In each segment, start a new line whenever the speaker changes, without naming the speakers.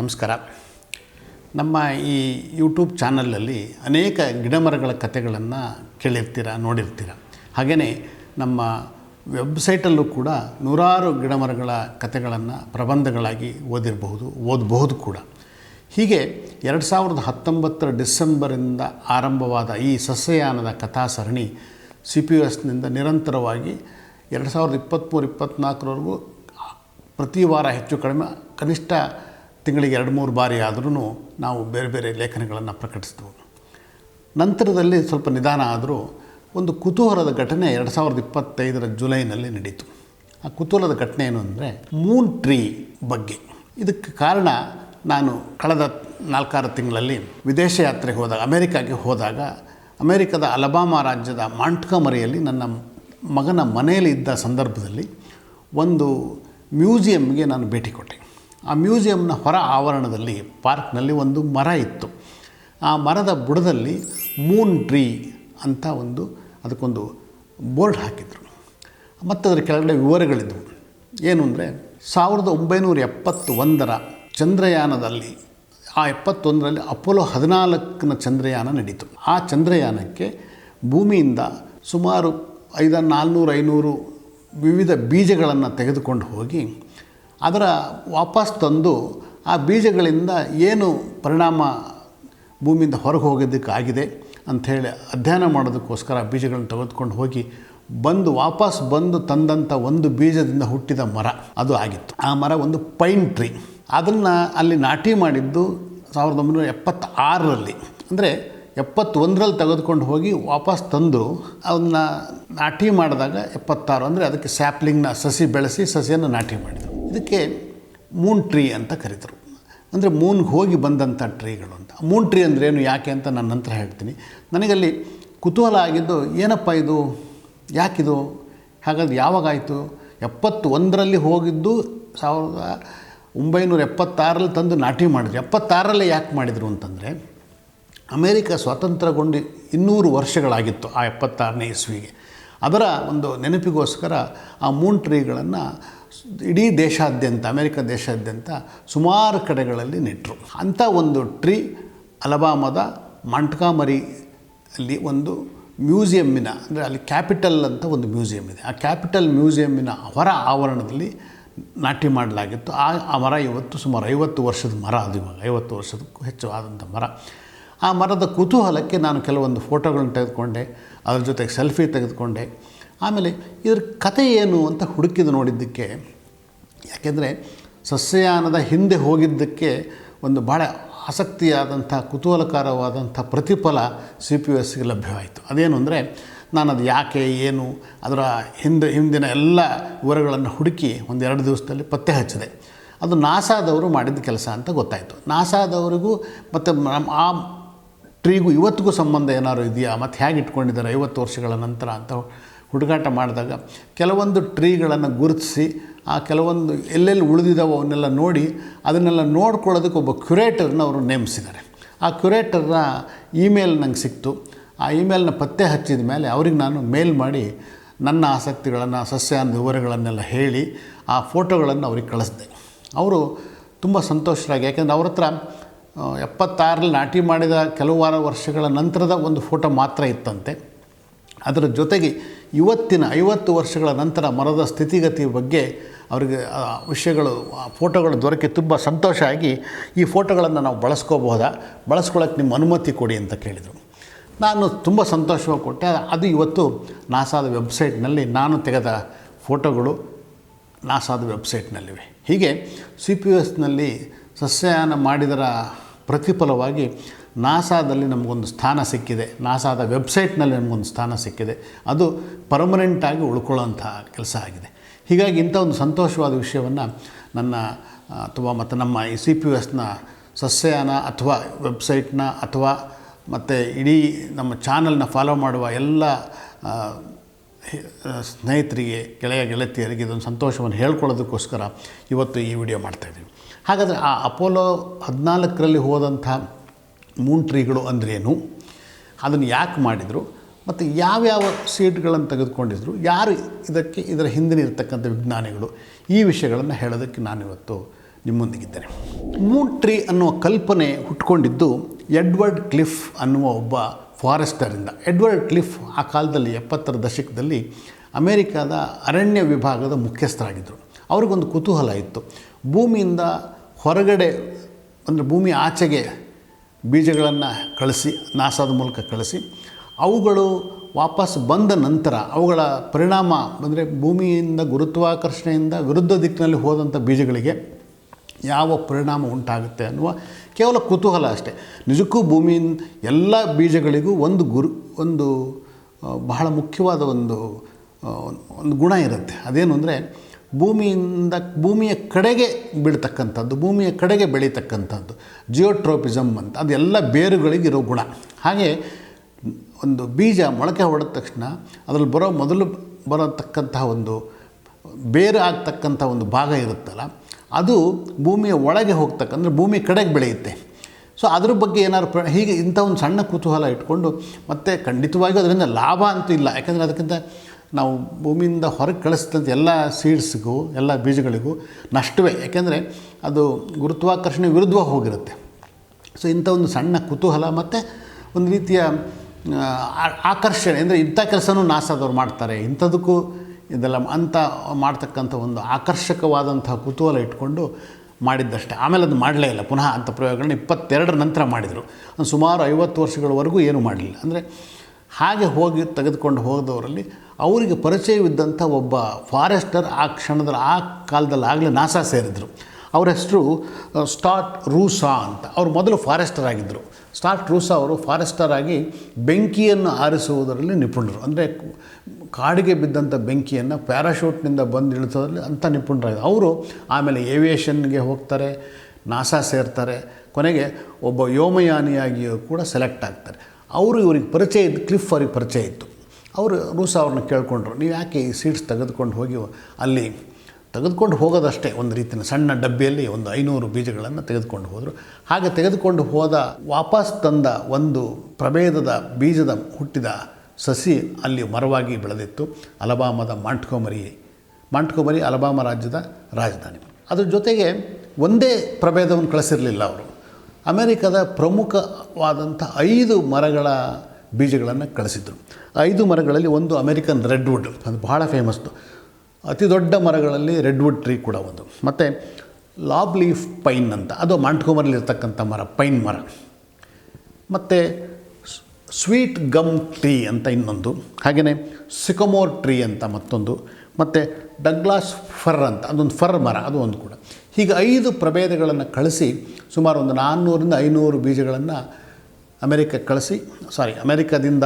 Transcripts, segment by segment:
ನಮಸ್ಕಾರ. ನಮ್ಮ ಈ ಯೂಟ್ಯೂಬ್ ಚಾನಲಲ್ಲಿ ಅನೇಕ ಗಿಡಮರಗಳ ಕಥೆಗಳನ್ನು ಕೇಳಿರ್ತೀರ, ನೋಡಿರ್ತೀರ. ಹಾಗೆಯೇ ನಮ್ಮ ವೆಬ್ಸೈಟಲ್ಲೂ ಕೂಡ ನೂರಾರು ಗಿಡಮರಗಳ ಕಥೆಗಳನ್ನು ಪ್ರಬಂಧಗಳಾಗಿ ಓದಿರಬಹುದು, ಓದಬಹುದು ಕೂಡ. ಹೀಗೆ ಎರಡು ಸಾವಿರದ ಹತ್ತೊಂಬತ್ತರ ಡಿಸೆಂಬರಿಂದ ಆರಂಭವಾದ ಈ ಸಸ್ಯಯಾನದ ಕಥಾ ಸರಣಿ ಸಿ ಪಿ ಯು ಎಸ್ನಿಂದ ನಿರಂತರವಾಗಿ ಎರಡು ಸಾವಿರದ ಇಪ್ಪತ್ತ್ಮೂರು ಇಪ್ಪತ್ತ್ನಾಲ್ಕರವರೆಗೂ ಪ್ರತಿ ವಾರ ಹೆಚ್ಚು ಕಡಿಮೆ, ಕನಿಷ್ಠ ತಿಂಗಳಿಗೆ ಎರಡು, ಮೂರು ಬಾರಿ ಆದರೂ ನಾವು ಬೇರೆ ಬೇರೆ ಲೇಖನಗಳನ್ನು ಪ್ರಕಟಿಸಿದ್ವು. ನಂತರದಲ್ಲಿ ಸ್ವಲ್ಪ ನಿಧಾನ ಆದರೂ ಒಂದು ಕುತೂಹಲದ ಘಟನೆ ಎರಡು ಸಾವಿರದ ಇಪ್ಪತ್ತೈದರ ಜುಲೈನಲ್ಲಿ ನಡೀತು. ಆ ಕುತೂಹಲದ ಘಟನೆ ಏನು ಅಂದರೆ ಮೂನ್ ಟ್ರೀ ಬಗ್ಗೆ. ಇದಕ್ಕೆ ಕಾರಣ ನಾನು ಕಳೆದ ನಾಲ್ಕಾರು ತಿಂಗಳಲ್ಲಿ ವಿದೇಶ ಯಾತ್ರೆಗೆ ಹೋದಾಗ, ಅಮೇರಿಕಾಗೆ ಹೋದಾಗ, ಅಮೇರಿಕದ ಅಲಬಾಮಾ ರಾಜ್ಯದ ಮಾಂಟ್ಕಮರಿಯಲ್ಲಿ ನನ್ನ ಮಗನ ಮನೆಯಲ್ಲಿ ಇದ್ದ ಸಂದರ್ಭದಲ್ಲಿ ಒಂದು ಮ್ಯೂಸಿಯಮ್ಗೆ ನಾನು ಭೇಟಿ ಕೊಟ್ಟೆ. ಆ ಮ್ಯೂಸಿಯಂನ ಹೊರ ಆವರಣದಲ್ಲಿ ಪಾರ್ಕ್ನಲ್ಲಿ ಒಂದು ಮರ ಇತ್ತು. ಆ ಮರದ ಬುಡದಲ್ಲಿ ಮೂನ್ ಟ್ರೀ ಅಂತ ಒಂದು ಅದಕ್ಕೊಂದು ಬೋರ್ಡ್ ಹಾಕಿದರು. ಮತ್ತು ಅದರ ಕೆಳಗಡೆ ವಿವರಗಳಿದ್ದವು ಏನು ಅಂದರೆ ಸಾವಿರದ ಒಂಬೈನೂರ ಎಪ್ಪತ್ತು ಒಂದರ ಚಂದ್ರಯಾನದಲ್ಲಿ, ಆ ಎಪ್ಪತ್ತೊಂದರಲ್ಲಿ ಅಪೋಲೋ ಹದಿನಾಲ್ಕನ ಚಂದ್ರಯಾನ ನಡೀತು. ಆ ಚಂದ್ರಯಾನಕ್ಕೆ ಭೂಮಿಯಿಂದ ಸುಮಾರು ಐದ ನಾಲ್ನೂರು ಐನೂರು ವಿವಿಧ ಬೀಜಗಳನ್ನು ತೆಗೆದುಕೊಂಡು ಹೋಗಿ ಅದರ ವಾಪಸ್ ತಂದು ಆ ಬೀಜಗಳಿಂದ ಏನು ಪರಿಣಾಮ ಭೂಮಿಯಿಂದ ಹೊರಗೆ ಹೋಗೋದಕ್ಕಾಗಿದೆ ಅಂಥೇಳಿ ಅಧ್ಯಯನ ಮಾಡೋದಕ್ಕೋಸ್ಕರ ಆ ಬೀಜಗಳನ್ನು ತೆಗೆದುಕೊಂಡು ಹೋಗಿ ಬಂದು ವಾಪಸ್ ಬಂದು ತಂದಂಥ ಒಂದು ಬೀಜದಿಂದ ಹುಟ್ಟಿದ ಮರ, ಅದು ಆಗಿತ್ತು. ಆ ಮರ ಒಂದು ಪೈನ್ ಟ್ರೀ ಅದನ್ನು ಅಲ್ಲಿ ನಾಟಿ ಮಾಡಿದ್ದು ಸಾವಿರದ ಒಂಬೈನೂರ ಎಪ್ಪತ್ತಾರರಲ್ಲಿ. ಅಂದರೆ ಎಪ್ಪತ್ತೊಂದರಲ್ಲಿ ತೆಗೆದುಕೊಂಡು ಹೋಗಿ ವಾಪಸ್ ತಂದು ಅದನ್ನ ನಾಟಿ ಮಾಡಿದಾಗ ಎಪ್ಪತ್ತಾರು, ಅಂದರೆ ಅದಕ್ಕೆ ಸ್ಯಾಪ್ಲಿಂಗ್ನ ಸಸಿ ಬೆಳೆಸಿ ಸಸಿಯನ್ನು ನಾಟಿ ಮಾಡಿದರು. ಇದಕ್ಕೆ ಮೂನ್ ಟ್ರೀ ಅಂತ ಕರೀತರು. ಅಂದರೆ ಮೂನ್ಗೆ ಹೋಗಿ ಬಂದಂಥ ಟ್ರೀಗಳು ಅಂತ. ಮೂನ್ ಟ್ರೀ ಅಂದರೆ ಏನು, ಯಾಕೆ ಅಂತ ನಾನು ನಂತರ ಹೇಳ್ತೀನಿ. ನನಗಲ್ಲಿ ಕುತೂಹಲ ಆಗಿದ್ದು, ಏನಪ್ಪ ಇದು? ಯಾಕಿದು? ಹಾಗಾದ್ರೆ ಯಾವಾಗಾಯಿತು? ಎಪ್ಪತ್ತು ಒಂದರಲ್ಲಿ ಹೋಗಿದ್ದು, ಸಾವಿರದ ಒಂಬೈನೂರ ಎಪ್ಪತ್ತಾರಲ್ಲಿ ತಂದು ನಾಟಿ ಮಾಡಿದ್ರು. ಎಪ್ಪತ್ತಾರಲ್ಲೇ ಯಾಕೆ ಮಾಡಿದರು ಅಂತಂದರೆ, ಅಮೇರಿಕ ಸ್ವಾತಂತ್ರ್ಯಗೊಂಡು ಇನ್ನೂರು ವರ್ಷಗಳಾಗಿತ್ತು ಆ ಎಪ್ಪತ್ತಾರನೇ ಇಸ್ವಿಗೆ. ಅದರ ಒಂದು ನೆನಪಿಗೋಸ್ಕರ ಆ ಮೂನ್ ಟ್ರೀಗಳನ್ನು ಇಡೀ ದೇಶಾದ್ಯಂತ, ಅಮೆರಿಕ ದೇಶಾದ್ಯಂತ ಸುಮಾರು ಕಡೆಗಳಲ್ಲಿ ನೆಟ್ಟರು ಅಂಥ ಒಂದು ಟ್ರೀ ಅಲಬಾಮದ ಮಾಂಟ್ಕಾಮರಿ ಅಲ್ಲಿ ಒಂದು ಮ್ಯೂಸಿಯಮ್ಮಿನ ಅಂದರೆ ಅಲ್ಲಿ ಕ್ಯಾಪಿಟಲ್ ಅಂತ ಒಂದು ಮ್ಯೂಸಿಯಮ್ ಇದೆ. ಆ ಕ್ಯಾಪಿಟಲ್ ಮ್ಯೂಸಿಯಮ್ಮಿನ ಹೊರ ಆವರಣದಲ್ಲಿ ನಾಟಿ ಮಾಡಲಾಗಿತ್ತು. ಆ ಆ ಮರ ಇವತ್ತು ಸುಮಾರು ಐವತ್ತು ವರ್ಷದ ಮರ ಅದು ಇವಾಗ, ಐವತ್ತು ವರ್ಷದಕ್ಕೂ ಹೆಚ್ಚು ಆದಂಥ ಮರ. ಆ ಮರದ ಕುತೂಹಲಕ್ಕೆ ನಾನು ಕೆಲವೊಂದು ಫೋಟೋಗಳನ್ನ ತೆಗೆದುಕೊಂಡೆ, ಅದ್ರ ಜೊತೆಗೆ ಸೆಲ್ಫಿ ತೆಗೆದುಕೊಂಡೆ. ಆಮೇಲೆ ಇದ್ರ ಕತೆ ಏನು ಅಂತ ಹುಡುಕಿದು ನೋಡಿದ್ದಕ್ಕೆ, ಯಾಕೆಂದರೆ ಸಸ್ಯಯಾನದ ಹಿಂದೆ ಹೋಗಿದ್ದಕ್ಕೆ ಒಂದು ಭಾಳ ಆಸಕ್ತಿಯಾದಂಥ, ಕುತೂಹಲಕರವಾದಂಥ ಪ್ರತಿಫಲ ಸಿ ಪಿ ಯು ಎಸ್ಗೆ ಲಭ್ಯವಾಯಿತು. ಅದೇನು ಅಂದರೆ ನಾನು ಅದು ಯಾಕೆ, ಏನು, ಅದರ ಹಿಂದೆ, ಹಿಂದಿನ ಎಲ್ಲ ವಿವರಗಳನ್ನು ಹುಡುಕಿ ಒಂದು ಎರಡು ದಿವಸದಲ್ಲಿ ಪತ್ತೆ ಹಚ್ಚಿದೆ. ಅದು ನಾಸಾದವರು ಮಾಡಿದ ಕೆಲಸ ಅಂತ ಗೊತ್ತಾಯಿತು. ನಾಸಾದವರಿಗೂ ಮತ್ತು ನಮ್ಮ ಆ ಟ್ರೀಗೂ ಇವತ್ತಿಗೂ ಸಂಬಂಧ ಏನಾದ್ರು ಇದೆಯಾ? ಮತ್ತು ಹೇಗೆ ಇಟ್ಕೊಂಡಿದ್ದಾರೆ ಐವತ್ತು ವರ್ಷಗಳ ನಂತರ ಅಂತ ಹುಡುಗಾಟ ಮಾಡಿದಾಗ ಕೆಲವೊಂದು ಟ್ರೀಗಳನ್ನು ಗುರುತಿಸಿ, ಆ ಕೆಲವೊಂದು ಎಲ್ಲೆಲ್ಲಿ ಉಳಿದಿದ್ದಾವೋ ಅವನ್ನೆಲ್ಲ ನೋಡಿ, ಅದನ್ನೆಲ್ಲ ನೋಡ್ಕೊಳ್ಳೋದಕ್ಕೆ ಒಬ್ಬ ಕ್ಯುರೇಟರ್ನ ಅವರು ನೇಮಿಸಿದ್ದಾರೆ. ಆ ಕ್ಯುರೇಟರ್ನ ಇಮೇಲ್ ನಂಗೆ ಸಿಕ್ತು. ಆ ಇಮೇಲ್ನ ಪತ್ತೆ ಹಚ್ಚಿದ ಮೇಲೆ ಅವ್ರಿಗೆ ನಾನು ಮೇಲ್ ಮಾಡಿ ನನ್ನ ಆಸಕ್ತಿಗಳನ್ನು ಸಸ್ಯಾನ ವಿವರಗಳನ್ನೆಲ್ಲ ಹೇಳಿ ಆ ಫೋಟೋಗಳನ್ನು ಅವ್ರಿಗೆ ಕಳಿಸ್ದೆ. ಅವರು ತುಂಬ ಸಂತೋಷರಾಗಿ, ಯಾಕೆಂದರೆ ಅವ್ರ ಹತ್ರ ಎಪ್ಪತ್ತಾರಲ್ಲಿ ನಾಟಿ ಮಾಡಿದ ಕೆಲವು ವಾರ ವರ್ಷಗಳ ನಂತರದ ಒಂದು ಫೋಟೋ ಮಾತ್ರ ಇತ್ತಂತೆ. ಅದರ ಜೊತೆಗೆ ಇವತ್ತಿನ ಐವತ್ತು ವರ್ಷಗಳ ನಂತರ ಮರದ ಸ್ಥಿತಿಗತಿ ಬಗ್ಗೆ ಅವರಿಗೆ ವಿಷಯಗಳು ಫೋಟೋಗಳು ದೊರಕಿ ತುಂಬ ಸಂತೋಷ ಆಗಿ ಈ ಫೋಟೋಗಳನ್ನು ನಾವು ಬಳಸ್ಕೋಬೋದಾ ಬಳಸ್ಕೊಳ್ಳೋಕ್ಕೆ ನಿಮ್ಮ ಅನುಮತಿ ಕೊಡಿ ಅಂತ ಕೇಳಿದರು. ನಾನು ತುಂಬ ಸಂತೋಷವಾಗಿ ಕೊಟ್ಟೆ. ಅದು ಇವತ್ತು ನಾಸಾದ ವೆಬ್ಸೈಟ್ನಲ್ಲಿ ನಾನು ತೆಗೆದ ಫೋಟೋಗಳು ನಾಸಾದ ವೆಬ್ಸೈಟ್ನಲ್ಲಿವೆ. ಹೀಗೆ ಸಿ ಪಿ ಯು ಎಸ್ನಲ್ಲಿ ಸಸ್ಯಯಾನ ಮಾಡಿದರ ಪ್ರತಿಫಲವಾಗಿ ನಾಸಾದಲ್ಲಿ ನಮಗೊಂದು ಸ್ಥಾನ ಸಿಕ್ಕಿದೆ. ನಾಸಾದ ವೆಬ್ಸೈಟ್ನಲ್ಲಿ ನಮಗೊಂದು ಸ್ಥಾನ ಸಿಕ್ಕಿದೆ. ಅದು ಪರ್ಮನೆಂಟಾಗಿ ಉಳ್ಕೊಳ್ಳೋಂಥ ಕೆಲಸ ಆಗಿದೆ. ಹೀಗಾಗಿ ಇಂಥ ಒಂದು ಸಂತೋಷವಾದ ವಿಷಯವನ್ನು ನನ್ನ ಅಥವಾ ಮತ್ತು ನಮ್ಮ ಈ ಸಿ ಪಿ ಯು ಎಸ್ನ ಸಸ್ಯನ ಅಥವಾ ವೆಬ್ಸೈಟ್ನ ಅಥವಾ ಮತ್ತು ಇಡೀ ನಮ್ಮ ಚಾನಲ್ನ ಫಾಲೋ ಮಾಡುವ ಎಲ್ಲ ಸ್ನೇಹಿತರಿಗೆ, ಗೆಳೆಯ ಗೆಳತಿಯರಿಗೆ ಇದೊಂದು ಸಂತೋಷವನ್ನು ಹೇಳ್ಕೊಳ್ಳೋದಕ್ಕೋಸ್ಕರ ಇವತ್ತು ಈ ವಿಡಿಯೋ ಮಾಡ್ತಾಯಿದ್ದೀವಿ ಹಾಗಾದರೆ ಆ ಅಪೋಲೋ ಹದಿನಾಲ್ಕರಲ್ಲಿ ಹೋದಂಥ ಮೂನ್ ಟ್ರೀಗಳು ಅಂದ್ರೇನು ಅದನ್ನು ಯಾಕೆ ಮಾಡಿದರು? ಮತ್ತು ಯಾವ್ಯಾವ ಸೀಟ್ಗಳನ್ನು ತೆಗೆದುಕೊಂಡಿದ್ರು? ಯಾರು ಇದಕ್ಕೆ ಇದರ ಹಿಂದಿನ ಇರತಕ್ಕಂಥ ವಿಜ್ಞಾನಿಗಳು? ಈ ವಿಷಯಗಳನ್ನು ಹೇಳೋದಕ್ಕೆ ನಾನಿವತ್ತು ನಿಮ್ಮೊಂದಿಗಿದ್ದೇನೆ. ಮೂನ್ ಟ್ರೀ ಅನ್ನುವ ಕಲ್ಪನೆ ಹುಟ್ಕೊಂಡಿದ್ದು ಎಡ್ವರ್ಡ್ ಕ್ಲಿಫ್ ಅನ್ನುವ ಒಬ್ಬ ಫಾರೆಸ್ಟರಿಂದ ಎಡ್ವರ್ಡ್ ಕ್ಲಿಫ್ ಆ ಕಾಲದಲ್ಲಿ ಎಪ್ಪತ್ತರ ದಶಕದಲ್ಲಿ ಅಮೇರಿಕಾದ ಅರಣ್ಯ ವಿಭಾಗದ ಮುಖ್ಯಸ್ಥರಾಗಿದ್ದರು. ಅವ್ರಿಗೊಂದು ಕುತೂಹಲ ಇತ್ತು. ಭೂಮಿಯಿಂದ ಹೊರಗಡೆ, ಅಂದರೆ ಭೂಮಿ ಆಚೆಗೆ ಬೀಜಗಳನ್ನು ಕಳಿಸಿ, ನಾಸಾದ ಮೂಲಕ ಕಳಿಸಿ, ಅವುಗಳು ವಾಪಸ್ ಬಂದ ನಂತರ ಅವುಗಳ ಪರಿಣಾಮ ಅಂದರೆ ಭೂಮಿಯಿಂದ ಗುರುತ್ವಾಕರ್ಷಣೆಯಿಂದ ವಿರುದ್ಧ ದಿಕ್ಕಿನಲ್ಲಿ ಹೋದಂಥ ಬೀಜಗಳಿಗೆ ಯಾವ ಪರಿಣಾಮ ಉಂಟಾಗುತ್ತೆ ಅನ್ನುವ ಕೇವಲ ಕುತೂಹಲ ಅಷ್ಟೇ. ನಿಜಕ್ಕೂ ಭೂಮಿಯಿಂದ ಎಲ್ಲ ಬೀಜಗಳಿಗೂ ಒಂದು ಗುರು, ಒಂದು ಬಹಳ ಮುಖ್ಯವಾದ ಒಂದು ಒಂದು ಗುಣ ಇರುತ್ತೆ. ಅದೇನು ಅಂದರೆ ಭೂಮಿಯಿಂದ, ಭೂಮಿಯ ಕಡೆಗೆ ಬೀಳ್ತಕ್ಕಂಥದ್ದು, ಭೂಮಿಯ ಕಡೆಗೆ ಬೆಳೀತಕ್ಕಂಥದ್ದು ಜಿಯೋಟ್ರೋಪಿಸಮ್ ಅಂತ, ಅದೆಲ್ಲ ಬೇರುಗಳಿಗಿರೋ ಗುಣ. ಹಾಗೆ ಒಂದು ಬೀಜ ಮೊಳಕೆ ಹೊಡೆದ ತಕ್ಷಣ ಅದರಲ್ಲಿ ಬರೋ ಮೊದಲು ಬರತಕ್ಕಂತಹ ಒಂದು ಬೇರು ಆಗ್ತಕ್ಕಂಥ ಒಂದು ಭಾಗ ಇರುತ್ತಲ್ಲ, ಅದು ಭೂಮಿಯ ಒಳಗೆ ಹೋಗ್ತಕ್ಕಂದ್ರೆ ಭೂಮಿ ಕಡೆಗೆ ಬೆಳೆಯುತ್ತೆ. ಸೊ ಅದ್ರ ಬಗ್ಗೆ ಏನಾದ್ರು ಪ್ರ, ಹೀಗೆ ಇಂಥ ಒಂದು ಸಣ್ಣ ಕುತೂಹಲ ಇಟ್ಕೊಂಡು ಮತ್ತು ಖಂಡಿತವಾಗಿಯೂ ಅದರಿಂದ ಲಾಭ ಅಂತೂ ಇಲ್ಲ. ಯಾಕಂದರೆ ಅದಕ್ಕಿಂತ ನಾವು ಭೂಮಿಯಿಂದ ಹೊರಗೆ ಕಳಿಸಿದಂಥ ಎಲ್ಲ ಸೀಡ್ಸ್ಗೂ ಎಲ್ಲ ಬೀಜಗಳಿಗೂ ನಷ್ಟವೇ. ಯಾಕೆಂದರೆ ಅದು ಗುರುತ್ವಾಕರ್ಷಣೆ ವಿರುದ್ಧವಾಗಿ ಹೋಗಿರುತ್ತೆ. ಸೊ ಇಂಥ ಒಂದು ಸಣ್ಣ ಕುತೂಹಲ ಮತ್ತು ಒಂದು ರೀತಿಯ ಆಕರ್ಷಣೆ. ಅಂದರೆ ಇಂಥ ಕೆಲಸನೂ ನಾಸಾದವ್ರು ಮಾಡ್ತಾರೆ. ಇಂಥದಕ್ಕೂ ಇದೆಲ್ಲ ಅಂತ ಮಾಡ್ತಕ್ಕಂಥ ಒಂದು ಆಕರ್ಷಕವಾದಂತಹ ಕುತೂಹಲ ಇಟ್ಕೊಂಡು ಮಾಡಿದ್ದಷ್ಟೇ. ಆಮೇಲೆ ಅದು ಮಾಡಲೇ ಇಲ್ಲ. ಪುನಃ ಅಂಥ ಪ್ರಯೋಗಗಳನ್ನ ಇಪ್ಪತ್ತೆರಡರ ನಂತರ ಮಾಡಿದರು. ಒಂದು ಸುಮಾರು ಐವತ್ತು ವರ್ಷಗಳವರೆಗೂ ಏನೂ ಮಾಡಲಿಲ್ಲ. ಅಂದರೆ ಹಾಗೆ ಹೋಗಿ ತೆಗೆದುಕೊಂಡು ಹೋದವರಲ್ಲಿ ಅವರಿಗೆ ಪರಿಚಯವಿದ್ದಂಥ ಒಬ್ಬ ಫಾರೆಸ್ಟರ್ ಆ ಕ್ಷಣದಲ್ಲಿ, ಆ ಕಾಲದಲ್ಲಿ ಆಗಲೇ ನಾಸಾ ಸೇರಿದರು. ಅವರ ಹೆಸರು ಸ್ಟಾಟ್ ರೂಸಾ ಅಂತ. ಅವರು ಮೊದಲು ಫಾರೆಸ್ಟರ್ ಆಗಿದ್ದರು. ಸ್ಟಾಟ್ ರೂಸಾ ಅವರು ಫಾರೆಸ್ಟರ್ ಆಗಿ ಬೆಂಕಿಯನ್ನು ಆರಿಸುವುದರಲ್ಲಿ ನಿಪುಣರು. ಅಂದರೆ ಕಾಡಿಗೆ ಬಿದ್ದಂಥ ಬೆಂಕಿಯನ್ನು ಪ್ಯಾರಾಶೂಟ್ನಿಂದ ಬಂದು ಇಳಿಸೋದ್ರಲ್ಲಿ ಅಂಥ ನಿಪುಣರಾಗಿದ್ದರು. ಅವರು ಆಮೇಲೆ ಏವಿಯೇಷನ್ಗೆ ಹೋಗ್ತಾರೆ, ನಾಸಾ ಸೇರ್ತಾರೆ. ಕೊನೆಗೆ ಒಬ್ಬ ವ್ಯೋಮಯಾನಿಯಾಗಿಯೂ ಕೂಡ ಸೆಲೆಕ್ಟ್ ಆಗ್ತಾರೆ. ಅವರು ಇವ್ರಿಗೆ ಪರಿಚಯ ಇದ್ದು, ಕ್ಲಿಫ್ ಅವ್ರಿಗೆ ಪರಿಚಯ ಇತ್ತು. ಅವರು ರೂಸ ಅವ್ರನ್ನ ಕೇಳಿಕೊಂಡ್ರು, ನೀವು ಯಾಕೆ ಈ ಸೀಟ್ಸ್ ತೆಗೆದುಕೊಂಡು ಹೋಗಿ ಅಲ್ಲಿ ತೆಗೆದುಕೊಂಡು ಹೋಗೋದಷ್ಟೇ ಒಂದು ರೀತಿಯ ಸಣ್ಣ ಡಬ್ಬಿಯಲ್ಲಿ ಒಂದು ಐನೂರು ಬೀಜಗಳನ್ನು ತೆಗೆದುಕೊಂಡು ಹೋದರು. ಹಾಗೆ ತೆಗೆದುಕೊಂಡು ಹೋದ ವಾಪಸ್ ತಂದ ಒಂದು ಪ್ರಭೇದದ ಬೀಜದ ಹುಟ್ಟಿದ ಸಸಿ ಅಲ್ಲಿ ಮರವಾಗಿ ಬೆಳೆದಿತ್ತು, ಅಲಬಾಮದ ಮಾಂಟ್ಕೋಮರಿ ಮಾಂಟ್ಕೋಮರಿ ಅಲಬಾಮ ರಾಜ್ಯದ ರಾಜಧಾನಿ. ಅದ್ರ ಜೊತೆಗೆ ಒಂದೇ ಪ್ರಭೇದವನ್ನು ಕಳಿಸಿರಲಿಲ್ಲ ಅವರು. ಅಮೆರಿಕದ ಪ್ರಮುಖವಾದಂಥ ಐದು ಮರಗಳ ಬೀಜಗಳನ್ನು ಕಳಿಸಿದರು. ಐದು ಮರಗಳಲ್ಲಿ ಒಂದು ಅಮೆರಿಕನ್ ರೆಡ್ವುಡ್, ಅದು ಬಹಳ ಫೇಮಸ್ದು ಅತಿ ದೊಡ್ಡ ಮರಗಳಲ್ಲಿ ರೆಡ್ವುಡ್ ಟ್ರೀ ಕೂಡ ಒಂದು. ಮತ್ತು ಲಾಬ್ ಲೀಫ್ ಪೈನ್ ಅಂತ, ಅದು ಮಾಂಟ್ಕೋಮರಲ್ಲಿ ಇರ್ತಕ್ಕಂಥ ಮರ, ಪೈನ್ ಮರ. ಮತ್ತು ಸ್ವೀಟ್ ಗಮ್ ಟ್ರೀ ಅಂತ ಇನ್ನೊಂದು, ಹಾಗೆಯೇ ಸಿಕಮೋರ್ ಟ್ರೀ ಅಂತ ಮತ್ತೊಂದು, ಮತ್ತು ಡಗ್ಲಾಸ್ ಫರ್ ಅಂತ, ಅದೊಂದು ಫರ್ ಮರ, ಅದು ಒಂದು ಕೂಡ. ಹೀಗೆ ಐದು ಪ್ರಭೇದಗಳನ್ನು ಕಳಿಸಿ ಸುಮಾರು ಒಂದು ನಾನ್ನೂರಿಂದ ಐನೂರು ಬೀಜಗಳನ್ನು ಅಮೆರಿಕಕ್ಕೆ ಕಳಿಸಿ ಸಾರಿ ಅಮೆರಿಕದಿಂದ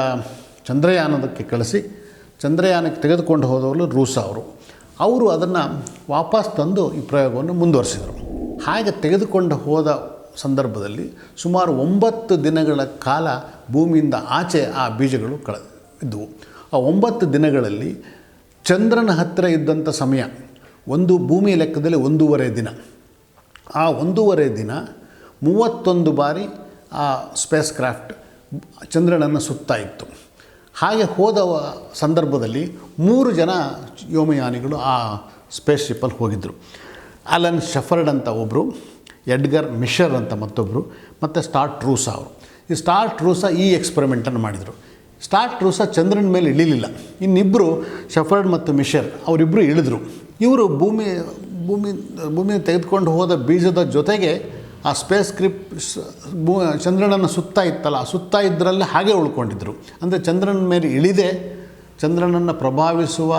ಚಂದ್ರಯಾನದಕ್ಕೆ ಕಳಿಸಿ, ಚಂದ್ರಯಾನಕ್ಕೆ ತೆಗೆದುಕೊಂಡು ಹೋದವರು ರೂಸ ಅವರು. ಅವರು ಅದನ್ನು ವಾಪಸ್ ತಂದು ಈ ಪ್ರಯೋಗವನ್ನು ಮುಂದುವರಿಸಿದರು. ಹಾಗೆ ತೆಗೆದುಕೊಂಡು ಹೋದ ಸಂದರ್ಭದಲ್ಲಿ ಸುಮಾರು ಒಂಬತ್ತು ದಿನಗಳ ಕಾಲ ಭೂಮಿಯಿಂದ ಆಚೆ ಆ ಬೀಜಗಳು ಕಳ ಇದ್ದವು ಆ ಒಂಬತ್ತು ದಿನಗಳಲ್ಲಿ ಚಂದ್ರನ ಹತ್ತಿರ ಇದ್ದಂಥ ಸಮಯ ಒಂದು ಭೂಮಿ ಲೆಕ್ಕದಲ್ಲಿ ಒಂದೂವರೆ ದಿನ. ಆ ಒಂದೂವರೆ ದಿನ ಮೂವತ್ತೊಂದು ಬಾರಿ ಆ ಸ್ಪೇಸ್ ಕ್ರಾಫ್ಟ್ ಚಂದ್ರನನ್ನು ಸುತ್ತಾ ಇತ್ತು. ಹಾಗೆ ಹೋದ ಸಂದರ್ಭದಲ್ಲಿ ಮೂರು ಜನ ವ್ಯೋಮಯಾನಿಗಳು ಆ ಸ್ಪೇಸ್ ಶಿಪ್ಪಲ್ಲಿ ಹೋಗಿದ್ದರು ಅಲನ್ ಶಫರ್ಡ್ ಅಂತ ಒಬ್ಬರು ಎಡ್ಗರ್ ಮಿಷರ್ ಅಂತ ಮತ್ತೊಬ್ಬರು ಮತ್ತು ಸ್ಟಾರ್ ಟ್ರೂಸಾ ಅವರು. ಈ ಸ್ಟಾರ್ ಟ್ರೂಸಾ ಈ ಎಕ್ಸ್ಪರಿಮೆಂಟನ್ನು ಮಾಡಿದರು. ಸ್ಟಾರ್ ಟ್ರೂಸಾ ಚಂದ್ರನ ಮೇಲೆ ಇಳಿಲಿಲ್ಲ. ಇನ್ನಿಬ್ಬರು ಶಫರ್ಡ್ ಮತ್ತು ಮಿಷರ್ ಅವರಿಬ್ಬರು ಇಳಿದ್ರು. ಇವರು ಭೂಮಿ ಭೂಮಿ ಭೂಮಿ ತೆಗೆದುಕೊಂಡು ಹೋದ ಬೀಜದ ಜೊತೆಗೆ ಆ ಸ್ಪೇಸ್ ಕ್ರಿಪ್ ಭೂ, ಚಂದ್ರನನ್ನು ಸುತ್ತಾ ಇತ್ತಲ್ಲ, ಆ ಸುತ್ತಾ ಇದ್ದರಲ್ಲಿ ಹಾಗೆ ಉಳ್ಕೊಂಡಿದ್ದರು ಅಂದರೆ ಚಂದ್ರನ ಮೇಲೆ ಇಳಿದೆ, ಚಂದ್ರನನ್ನು ಪ್ರಭಾವಿಸುವ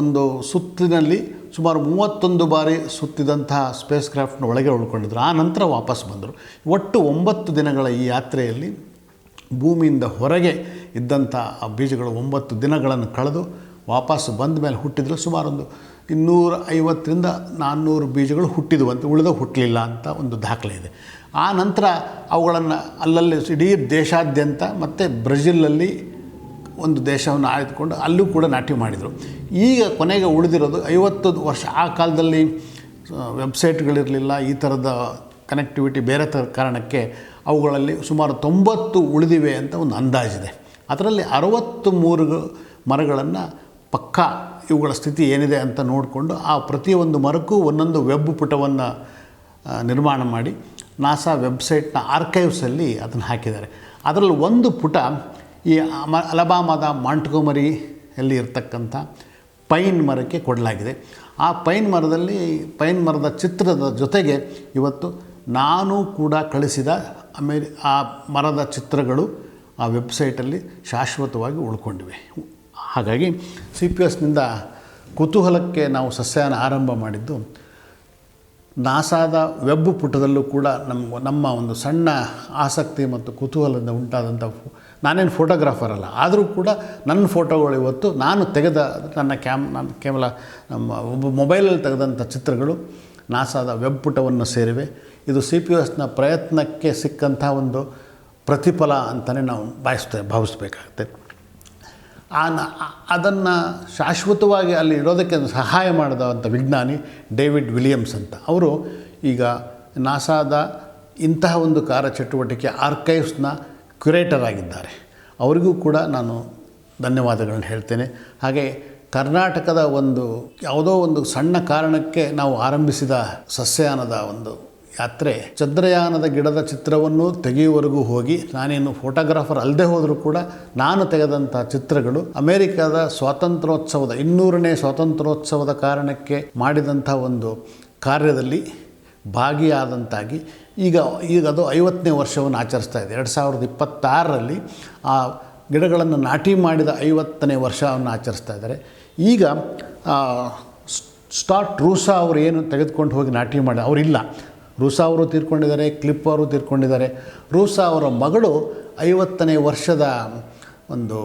ಒಂದು ಸುತ್ತಿನಲ್ಲಿ ಸುಮಾರು ಮೂವತ್ತೊಂದು ಬಾರಿ ಸುತ್ತಿದಂತಹ ಸ್ಪೇಸ್ ಕ್ರಾಫ್ಟ್ನ ಒಳಗೆ ಉಳ್ಕೊಂಡಿದ್ರು. ಆ ನಂತರ ವಾಪಸ್ ಬಂದರು. ಒಟ್ಟು ಒಂಬತ್ತು ದಿನಗಳ ಈ ಯಾತ್ರೆಯಲ್ಲಿ ಭೂಮಿಯಿಂದ ಹೊರಗೆ ಇದ್ದಂಥ ಆ ಬೀಜಗಳು ಒಂಬತ್ತು ದಿನಗಳನ್ನು ಕಳೆದು ವಾಪಸ್ ಬಂದ ಮೇಲೆ ಹುಟ್ಟಿದ್ರು. ಸುಮಾರು ಒಂದು ಇನ್ನೂರ ಐವತ್ತರಿಂದ ನಾನ್ನೂರು ಬೀಜಗಳು ಹುಟ್ಟಿದವು ಅಂತ ಉಳಿದ ಹುಟ್ಟಲಿಲ್ಲ ಅಂತ ಒಂದು ದಾಖಲೆ ಇದೆ. ಆ ನಂತರ ಅವುಗಳನ್ನು ಅಲ್ಲಲ್ಲಿ ಇಡೀ ದೇಶಾದ್ಯಂತ ಮತ್ತು ಬ್ರೆಜಿಲಲ್ಲಿ ಒಂದು ದೇಶವನ್ನು ಆಯ್ದುಕೊಂಡು ಅಲ್ಲೂ ಕೂಡ ನಾಟಿ ಮಾಡಿದರು. ಈಗ ಕೊನೆಗೆ ಉಳಿದಿರೋದು ಐವತ್ತು ವರ್ಷ, ಆ ಕಾಲದಲ್ಲಿ ವೆಬ್ಸೈಟ್ಗಳಿರಲಿಲ್ಲ, ಈ ಥರದ ಕನೆಕ್ಟಿವಿಟಿ ಬೇರೆ ಥರ ಕಾರಣಕ್ಕೆ ಅವುಗಳಲ್ಲಿ ಸುಮಾರು ತೊಂಬತ್ತು ಉಳಿದಿವೆ ಅಂತ ಒಂದು ಅಂದಾಜಿದೆ. ಅದರಲ್ಲಿ ಅರವತ್ತು ಮೂರು ಮರಗಳನ್ನು ಪಕ್ಕಾ ಇವುಗಳ ಸ್ಥಿತಿ ಏನಿದೆ ಅಂತ ನೋಡಿಕೊಂಡು ಆ ಪ್ರತಿಯೊಂದು ಮರಕ್ಕೂ ಒಂದೊಂದು ವೆಬ್ ಪುಟವನ್ನು ನಿರ್ಮಾಣ ಮಾಡಿ ನಾಸಾ ವೆಬ್ಸೈಟ್ನ ಆರ್ಕೈವ್ಸಲ್ಲಿ ಅದನ್ನು ಹಾಕಿದ್ದಾರೆ. ಅದರಲ್ಲಿ ಒಂದು ಪುಟ ಈ ಮ ಅಲಬಾಮಾದ ಮಾಂಟ್ಗೋಮರಿಯಲ್ಲಿ ಇರತಕ್ಕಂಥ ಪೈನ್ ಮರಕ್ಕೆ ಕೊಡಲಾಗಿದೆ. ಆ ಪೈನ್ ಮರದಲ್ಲಿ, ಪೈನ್ ಮರದ ಚಿತ್ರದ ಜೊತೆಗೆ ಇವತ್ತು ನಾನು ಕೂಡ ಕಳಿಸಿದ ಆಮೇಲೆ ಆ ಮರದ ಚಿತ್ರಗಳು ಆ ವೆಬ್ಸೈಟಲ್ಲಿ ಶಾಶ್ವತವಾಗಿ ಉಳ್ಕೊಂಡಿವೆ. ಹಾಗಾಗಿ ಸಿ ಪಿ ಎಸ್ನಿಂದ ಕುತೂಹಲಕ್ಕೆ ನಾವು ಸಸ್ಯನ ಆರಂಭ ಮಾಡಿದ್ದು, ನಾಸಾದ ವೆಬ್ ಪುಟದಲ್ಲೂ ಕೂಡ ನಮ್ಮ ನಮ್ಮ ಒಂದು ಸಣ್ಣ ಆಸಕ್ತಿ ಮತ್ತು ಕುತೂಹಲದಿಂದ ಉಂಟಾದಂಥ ನಾನೇನು ಫೋಟೋಗ್ರಾಫರ್ ಅಲ್ಲ, ಆದರೂ ಕೂಡ ನನ್ನ ಫೋಟೋಗಳು ಇವತ್ತು ನಾನು ತೆಗೆದ ನನ್ನ ಕ್ಯಾಮ್, ನನ್ನ ಕೇವಲ ನಮ್ಮ ಒಬ್ಬ ಮೊಬೈಲಲ್ಲಿ ತೆಗೆದಂಥ ಚಿತ್ರಗಳು ನಾಸಾದ ವೆಬ್ ಪುಟವನ್ನು ಸೇರಿವೆ. ಇದು ಸಿ ಪಿ ಎಸ್ನ ಪ್ರಯತ್ನಕ್ಕೆ ಸಿಕ್ಕಂಥ ಒಂದು ಪ್ರತಿಫಲ ಅಂತಲೇ ನಾವು ಭಾವಿಸ್ತೇ ಭಾವಿಸ್ಬೇಕಾಗುತ್ತೆ ಅದನ್ನು ಶಾಶ್ವತವಾಗಿ ಅಲ್ಲಿ ಇರೋದಕ್ಕೆ ಸಹಾಯ ಮಾಡಿದಂಥ ವಿಜ್ಞಾನಿ ಡೇವಿಡ್ ವಿಲಿಯಮ್ಸ್ ಅಂತ. ಅವರು ಈಗ ನಾಸಾದ ಇಂತಹ ಒಂದು ಕಾರ್ಯಚಟುವಟಿಕೆ ಆರ್ಕೈವ್ಸ್ನ ಕ್ಯುರೇಟರ್ ಆಗಿದ್ದಾರೆ. ಅವರಿಗೂ ಕೂಡ ನಾನು ಧನ್ಯವಾದಗಳನ್ನು ಹೇಳ್ತೇನೆ. ಹಾಗೆ ಕರ್ನಾಟಕದ ಒಂದು ಯಾವುದೋ ಒಂದು ಸಣ್ಣ ಕಾರಣಕ್ಕೆ ನಾವು ಆರಂಭಿಸಿದ ಸಸ್ಯಾನದ ಒಂದು ಯಾತ್ರೆ ಚಂದ್ರಯಾನದ ಗಿಡದ ಚಿತ್ರವನ್ನು ತೆಗೆಯುವವರೆಗೂ ಹೋಗಿ ನಾನೇನು ಫೋಟೋಗ್ರಾಫರ್ ಅಲ್ಲದೆ ಹೋದರೂ ಕೂಡ ನಾನು ತೆಗೆದಂಥ ಚಿತ್ರಗಳು ಅಮೆರಿಕದ ಸ್ವಾತಂತ್ರ್ಯೋತ್ಸವದ, ಇನ್ನೂರನೇ ಸ್ವಾತಂತ್ರ್ಯೋತ್ಸವದ ಕಾರಣಕ್ಕೆ ಮಾಡಿದಂಥ ಒಂದು ಕಾರ್ಯದಲ್ಲಿ ಭಾಗಿಯಾದಂತಾಗಿ ಈಗ ಈಗ ಅದು ಐವತ್ತನೇ ವರ್ಷವನ್ನು ಆಚರಿಸ್ತಾ ಇದೆ. ಎರಡು ಸಾವಿರದ ಇಪ್ಪತ್ತಾರರಲ್ಲಿ ಆ ಗಿಡಗಳನ್ನು ನಾಟಿ ಮಾಡಿದ ಐವತ್ತನೇ ವರ್ಷವನ್ನು ಆಚರಿಸ್ತಾ ಇದ್ದಾರೆ. ಈಗ ಸ್ಟಾಟ್ ರೂಸಾ ಅವರು ಏನು ತೆಗೆದುಕೊಂಡು ಹೋಗಿ ನಾಟಿ ಮಾಡಿ, ಅವರಿಲ್ಲ. ರೂಸಾ ಅವರು ತೀರ್ಕೊಂಡಿದ್ದಾರೆ, ಕ್ಲಿಪ್ ಅವರು ತೀರ್ಕೊಂಡಿದ್ದಾರೆ. ರೂಸಾ ಅವರ ಮಗಳು ಐವತ್ತನೇ ವರ್ಷದ ಒಂದು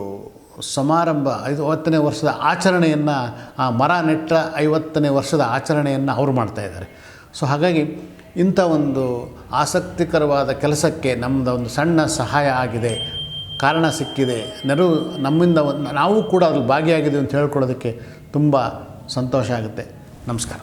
ಸಮಾರಂಭ, ಐವತ್ತನೇ ವರ್ಷದ ಆಚರಣೆಯನ್ನು, ಆ ಮರ ನೆಟ್ಟ ಐವತ್ತನೇ ವರ್ಷದ ಆಚರಣೆಯನ್ನು ಅವರು ಮಾಡ್ತಾ ಇದ್ದಾರೆ. ಸೊ ಹಾಗಾಗಿ ಇಂಥ ಒಂದು ಆಸಕ್ತಿಕರವಾದ ಕೆಲಸಕ್ಕೆ ನಮ್ಮದು ಒಂದು ಸಣ್ಣ ಸಹಾಯ ಆಗಿದೆ, ಕಾರಣ ಸಿಕ್ಕಿದೆ. ನೆರವು ನಮ್ಮಿಂದ ನಾವು ಕೂಡ ಅದ್ರಲ್ಲಿ ಭಾಗಿಯಾಗಿದೆ ಅಂತ ಹೇಳ್ಕೊಳ್ಳೋದಕ್ಕೆ ತುಂಬ ಸಂತೋಷ ಆಗುತ್ತೆ. ನಮಸ್ಕಾರ.